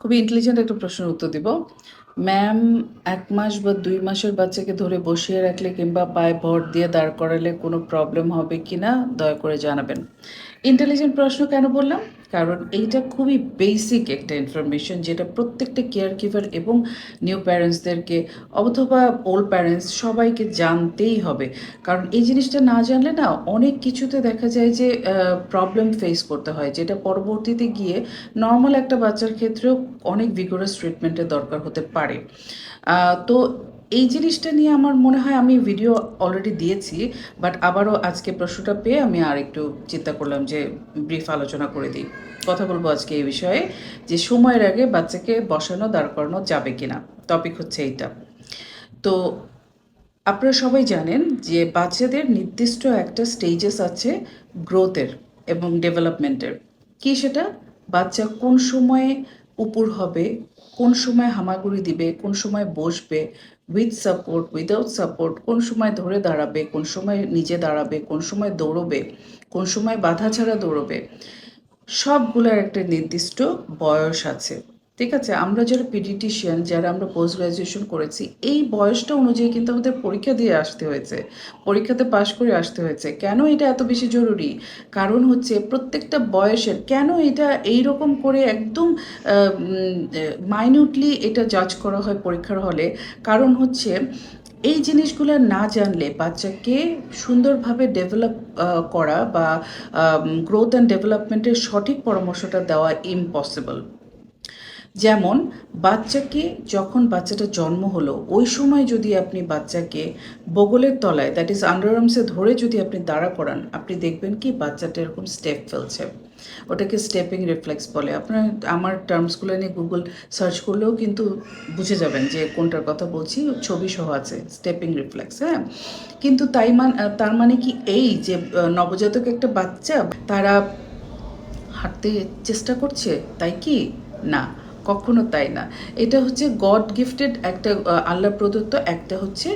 খুবই ইন্টেলিজেন্ট একটা প্রশ্নের উত্তর দিব। ম্যাম, এক মাস বা দুই মাসের বাচ্চাকে ধরে বসিয়ে রাখলে কিংবা পায়ে ভর দিয়ে দাঁড় করালে কোনো প্রবলেম হবে কি না, দয়া করে জানাবেন। ইন্টেলিজেন্ট প্রশ্ন কেন বললাম? কারণ এইটা খুবই বেসিক একটা ইনফরমেশন যেটা প্রত্যেকটা কেয়ার গিভার এবং নিউ প্যারেন্টসদেরকে অথবা ওল্ড প্যারেন্টস সবাইকে জানতেই হবে। কারণ এই জিনিসটা না জানলে না অনেক কিছুতে দেখা যায় যে প্রবলেম ফেস করতে হয়, যেটা পরবর্তীতে গিয়ে নর্মাল একটা বাচ্চার ক্ষেত্রেও অনেক ভিগোরাস ট্রিটমেন্টের দরকার হতে পারে। আহ, তো এই জিনিসটা নিয়ে আমার মনে হয় আমি ভিডিও অলরেডি দিয়েছি বাট আবারও আজকে প্রশ্নটা পেয়ে আমি আর একটু চিন্তা করলাম যে ব্রিফ আলোচনা করে দিই। কথা বলব আজকে এই বিষয়ে যে সময়ের আগে বাচ্চাকে বসানো দাঁড় করানো যাবে কিনা। টপিক হচ্ছে এইটা। তো আপনারা সবাই জানেন যে বাচ্চাদের নির্দিষ্ট একটা স্টেজেস আছে গ্রোথের এবং ডেভেলপমেন্টের কি সেটা? বাচ্চা কোন সময়ে উপর হবে, কোন সময় হামাগুড়ি দিবে, কোন সময় বসবে উইথ সাপোর্ট উইদাউট সাপোর্ট কোন সময় ধরে দাঁড়াবে, কোন সময় নিজে দাঁড়াবে, কোন সময় দৌড়বে, কোন সময় বাধা ছাড়া দৌড়বে, সবগুলোর একটা নির্দিষ্ট বয়স আছে। ঠিক আছে, আমরা যারা পিডিটিশিয়ান যারা আমরা পোস্ট গ্রাজুয়েশন করেছি, এই বয়সটা অনুযায়ী কিন্তু আমাদের পরীক্ষা দিয়ে আসতে হয়েছে, পরীক্ষাতে পাশ করে আসতে হয়েছে। কেন এটা এত বেশি জরুরি? কারণ হচ্ছে প্রত্যেকটা বয়সের, কেন এটা এই রকম করে একদম মাইনিউটলি এটা জাজ করা হয় পরীক্ষার হলে কারণ হচ্ছে এই জিনিসগুলো না জানলে বাচ্চাকে সুন্দরভাবে ডেভেলপ করা বা গ্রোথ অ্যান্ড ডেভেলপমেন্টের সঠিক পরামর্শটা দেওয়া ইম্পসিবল যেমন, বাচ্চাকে যখন বাচ্চাটা জন্ম হলো, ওই সময় যদি আপনি বাচ্চাকে বগলের তলায় দ্যাট ইজ আন্ডারআর্মসে ধরে যদি আপনি দাঁড়া করান, আপনি দেখবেন কি বাচ্চাটা এরকম স্টেপ ফেলছে। ওটাকে স্টেপিং রিফ্লেক্স বলে। আপনার আমার টার্মসগুলো নিয়ে গুগল সার্চ করলেও কিন্তু বুঝে যাবেন যে কোনটার কথা বলছি, ছবি সহ আছে স্টেপিং রিফ্লেক্স হ্যাঁ? কিন্তু তাই মান, তার মানে কি এই যে নবজাতক একটা বাচ্চা, তারা হাঁটতে চেষ্টা করছে, তাই কি? না। কখনো তাই না। এটা হচ্ছে গড গিফটেড একটা আল্লাহ প্রদত্ত একটা হচ্ছে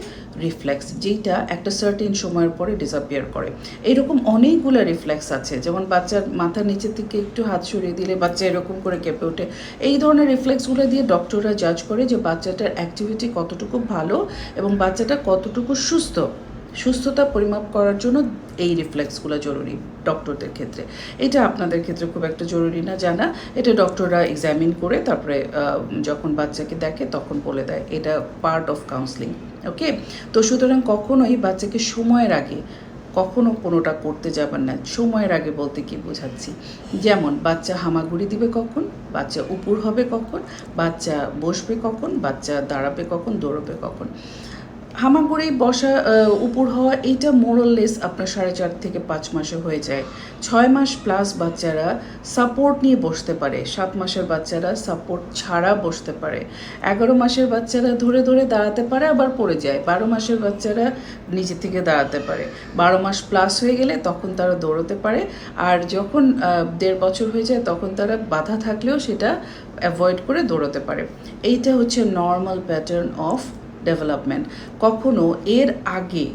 রিফ্লেক্স যেটা একটা সার্টেন সময়ের পরে ডিসঅ্যাপিয়ার করে। এরকম অনেকগুলো রিফ্লেক্স আছে, যেমন বাচ্চার মাথার নিচের থেকে একটু হাত সরিয়ে দিলে বাচ্চা এরকম করে কেঁপে ওঠে। এই ধরনের রিফ্লেক্সগুলো দিয়ে ডক্টররা জাজ করে যে বাচ্চাটার অ্যাক্টিভিটি কতটুকু ভালো এবং বাচ্চাটা কতটুকু সুস্থ। সুস্থতা পরিমাপ করার জন্য এই রিফ্লেক্সগুলো জরুরি ডক্টরদের ক্ষেত্রে। এটা আপনাদের ক্ষেত্রে খুব একটা জরুরি না জানা। এটা ডক্টররা এক্সামিন করে তারপরে যখন বাচ্চাকে দেখে তখন বলে দেয়। এটা পার্ট অফ কাউন্সিলিং ওকে তো সুতরাং কখনোই বাচ্চাকে সময়ের আগে, কখনো কোনোটা করতে যাবেন না। সময়ের আগে বলতে কি বোঝাচ্ছি? যেমন, বাচ্চা হামাগুড়ি দিবে কখন? বাচ্চা উপর হবে কখন? বাচ্চা বসবে কখন? বাচ্চা দাঁড়াবে কখন? দৌড়বে কখন? হামাগুড়ি বসা উপর হওয়া এইটা মোরললেস আপনার সাড়ে চার থেকে পাঁচ মাসে হয়ে যায়। ছয় মাস প্লাস বাচ্চারা সাপোর্ট নিয়ে বসতে পারে। সাত মাসের বাচ্চারা সাপোর্ট ছাড়া বসতে পারে। এগারো মাসের বাচ্চারা ধরে ধরে দাঁড়াতে পারে, আবার পড়ে যায়। বারো মাসের বাচ্চারা নিজে থেকে দাঁড়াতে পারে। বারো মাস প্লাস হয়ে গেলে তখন তারা দৌড়তে পারে। আর যখন দেড় বছর হয়ে যায়, তখন তারা বাধা থাকলেও সেটা অ্যাভয়েড করে দৌড়তে পারে। এইটা হচ্ছে নর্মাল প্যাটার্ন অফ ডেভেলপমেন্ট কখনো এর আগে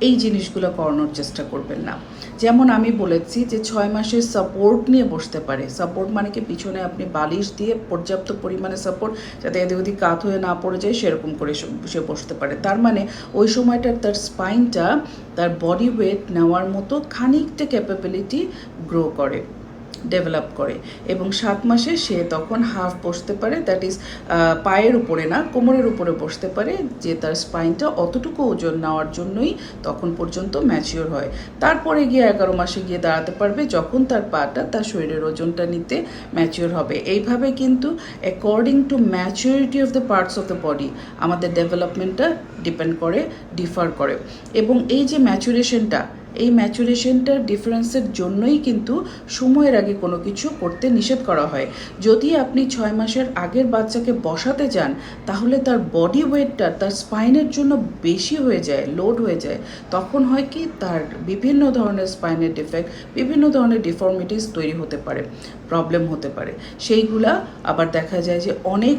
এই জিনিসগুলো করানোর চেষ্টা করবেন না। যেমন আমি বলেছি যে ছয় মাসের সাপোর্ট নিয়ে বসতে পারে। সাপোর্ট মানে কি? পিছনে আপনি বালিশ দিয়ে পর্যাপ্ত পরিমাণে সাপোর্ট যাতে এদিক ওদিক কাত হয়ে না পড়ে যায়, সেরকম করে সে- বসতে পারে। তার মানে ওই সময়টার তার স্পাইনটা তার বডি ওয়েট নেওয়ার মতো খানিকটা ক্যাপাবিলিটি গ্রো করে। ডেভেলপ করে। এবং সাত মাসে সে তখন হাফ বসতে পারে দ্যাট ইজ পায়ের উপরে না, কোমরের উপরে বসতে পারে, যে তার স্পাইনটা অতটুকু ওজন নেওয়ার জন্যই তখন পর্যন্ত ম্যাচিওর হয়। তারপরে গিয়ে এগারো মাসে গিয়ে দাঁড়াতে পারবে, যখন তার পাটা তার শরীরের ওজনটা নিতে ম্যাচিওর হবে। এইভাবে কিন্তু according to maturity of the parts of the body আমাদের ডেভেলপমেন্টটা ডিপেন্ড করে ডিফার করে। এবং এই যে ম্যাচুরেশনটা এই ম্যাচুরেশনটার ডিফারেন্সের জন্যই কিন্তু সময়ের আগে কোনো কিছু করতে নিষেধ করা হয়। যদি আপনি ছয় মাসের আগের বাচ্চাকে বসাতে যান, তাহলে তার বডি ওয়েটটা তার স্পাইনের জন্য বেশি হয়ে যায় লোড হয়ে যায়। তখন হয় কি, তার বিভিন্ন ধরনের স্পাইনের ডিফেক্ট বিভিন্ন ধরনের ডিফর্মিটিস তৈরি হতে পারে প্রবলেম হতে পারে। সেইগুলা আবার দেখা যায় যে অনেক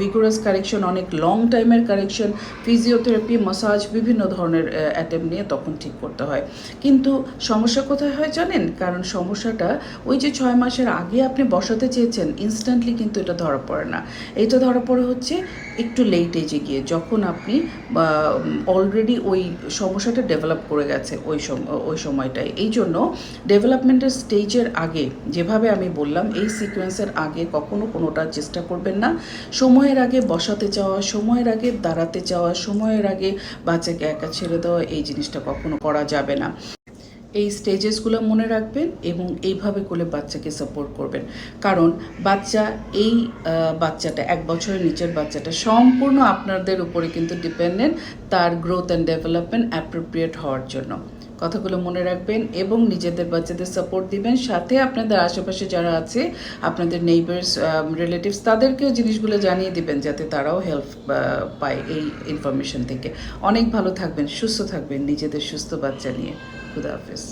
ভিগোরাস কারেকশন অনেক লং টাইমের কারেকশন ফিজিওথেরাপি মাসাজ বিভিন্ন ধরনের অ্যাটেম্প নিয়ে তখন ঠিক করতে হয়। কিন্তু সমস্যা কোথায় হয় জানেন? কারণ সমস্যাটা ওই যে ছয় মাসের আগে আপনি বসাতে চেয়েছেন ইনস্ট্যান্টলি কিন্তু এটা ধরা পড়ে না। এটা ধরা পড়ে হচ্ছে একটু লেট এজে গিয়ে, যখন আপনি অলরেডি ওই সমস্যাটা ডেভেলপ করে গেছে ওই ওই সময়টায়। এই জন্য ডেভেলপমেন্টের স্টেজের আগে, যেভাবে আমি বললাম, এই সিকোয়েন্সের আগে কখনো কোনোটা চেষ্টা করবেন না। সময়ের আগে বসাতে চাওয়া, সময়ের আগে দাঁড়াতে চাওয়া, সময়ের আগে বাচ্চাকে একা ছেড়ে দেওয়া, এই জিনিসটা কখনো করা যাবে না। এই স্টেজেসগুলো মনে রাখবেন এবং এইভাবে করে বাচ্চাকে সাপোর্ট করবেন। কারণ বাচ্চা এই বাচ্চাটা, এক বছরের নিচের বাচ্চাটা সম্পূর্ণ আপনাদের উপরে কিন্তু ডিপেন্ডেন্ট তার গ্রোথ অ্যান্ড ডেভেলপমেন্ট অ্যাপ্রোপ্রিয়েট হওয়ার জন্য। কথাগুলো মনে রাখবেন এবং নিজেদের বাচ্চাদের সাপোর্ট দিবেন। সাথে আপনাদের আশেপাশে যারা আছে, আপনাদের নেইবার্স রিলেটিভস তাদেরকেও জিনিসগুলো জানিয়ে দিবেন যাতে তারাও হেল্প পায় এই ইনফরমেশন থেকে। অনেক ভালো থাকবেন, সুস্থ থাকবেন নিজেদের সুস্থ বাচ্চা নিয়ে। খুদা হাফেজ।